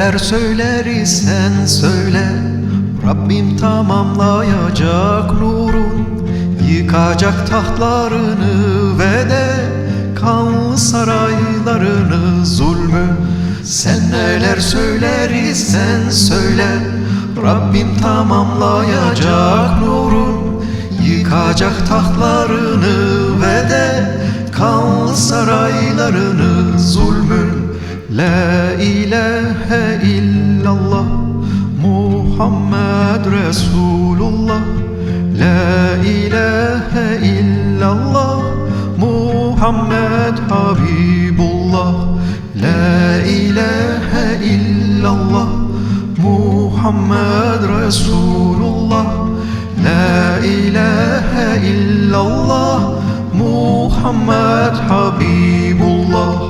neler söyleriz sen söyle. Rabbim tamamlayacak nurun Yıkacak tahtlarını ve de Kanlı saraylarını zulmü. Sen neler söyleriz sen söyle. Rabbim tamamlayacak nurun Yıkacak tahtlarını ve de Kanlı saraylarını zulmün La ilahe illallah Muhammed Resulullah. La ilahe illallah Muhammed Habibullah. La ilahe illallah Muhammed Resulullah. La ilahe illallah Muhammed Habibullah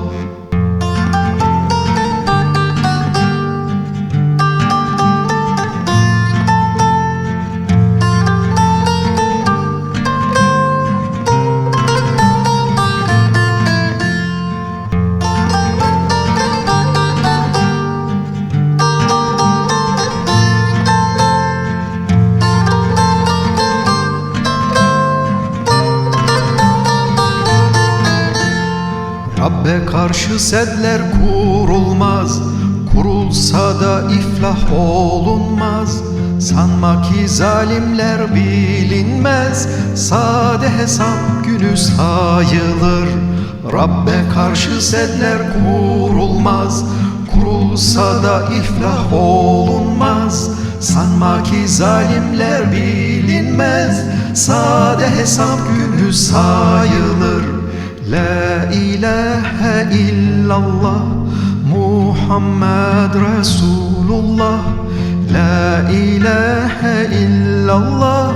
karşı sedler kurulmaz Kurulsa da iflah olunmaz. Sanma ki zalimler bilinmez Sade hesap günü sayılır. Rabbe karşı sedler kurulmaz Kurulsa da iflah olunmaz. Sanma ki zalimler bilinmez Sade hesap günü sayılır La ilahe illallah Muhammed Resulullah. La ilahe illallah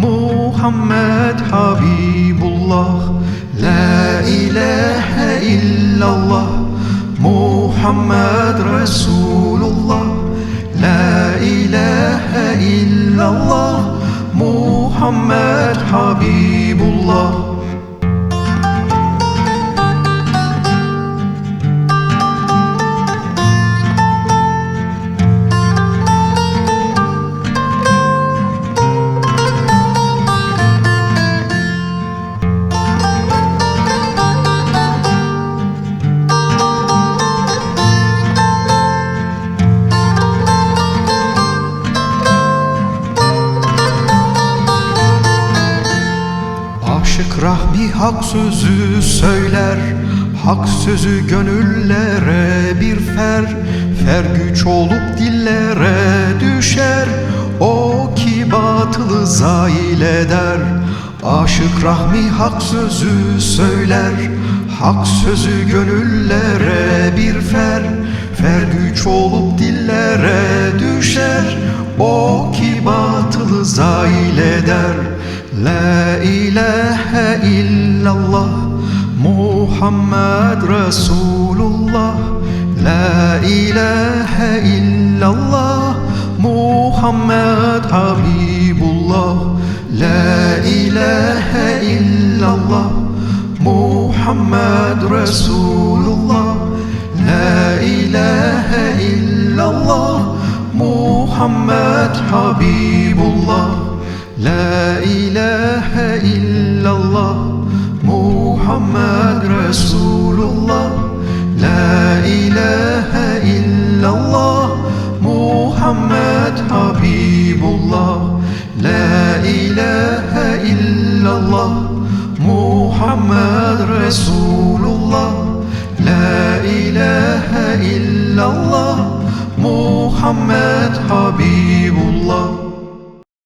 Muhammed Habibullah. La ilahe illallah Muhammed Resulullah. La ilahe illallah Muhammed Habibullah Rahmi hak sözü söyler Hak sözü gönüllere bir fer. Fer güç olup dillere düşer O ki batılı zail eder. Aşık Rahmi hak sözü söyler Hak sözü gönüllere bir fer. Fer güç olup dillere düşer O ki batılı zail eder La ilahe illallah Muhammed Resulullah. La ilahe illallah Muhammed Habibullah. La ilahe illallah Muhammed Resulullah. La ilahe illallah Muhammed Habibullah La ilahe illallah Muhammed Resulullah. La ilahe illallah Muhammed Habibullah. La ilahe illallah Muhammed Resulullah. La ilahe illallah Muhammed Habibullah